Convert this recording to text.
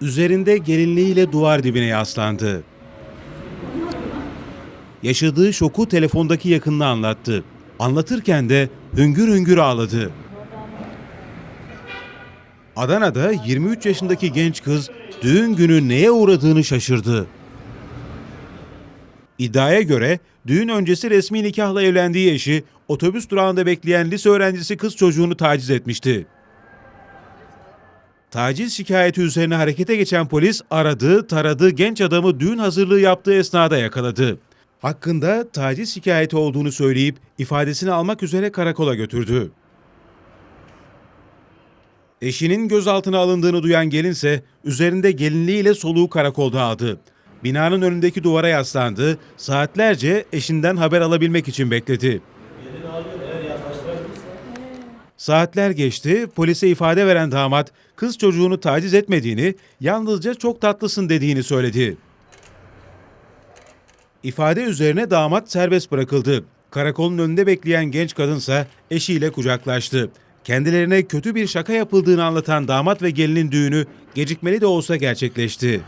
Üzerinde gelinliğiyle duvar dibine yaslandı. Yaşadığı şoku telefondaki yakınına anlattı. Anlatırken de hüngür hüngür ağladı. Adana'da 23 yaşındaki genç kız düğün günü neye uğradığını şaşırdı. İddiaya göre düğün öncesi resmi nikahla evlendiği eşi otobüs durağında bekleyen lise öğrencisi kız çocuğunu taciz etmişti. Taciz şikayeti üzerine harekete geçen polis aradı, taradı, genç adamı düğün hazırlığı yaptığı esnada yakaladı. Hakkında taciz şikayeti olduğunu söyleyip ifadesini almak üzere karakola götürdü. Eşinin gözaltına alındığını duyan gelinse üzerinde gelinliğiyle soluğu karakolda aldı. Binanın önündeki duvara yaslandı, saatlerce eşinden haber alabilmek için bekledi. Saatler geçti, polise ifade veren damat kız çocuğunu taciz etmediğini, yalnızca çok tatlısın dediğini söyledi. İfade üzerine damat serbest bırakıldı. Karakolun önünde bekleyen genç kadınsa eşiyle kucaklaştı. Kendilerine kötü bir şaka yapıldığını anlatan damat ve gelinin düğünü gecikmeli de olsa gerçekleşti.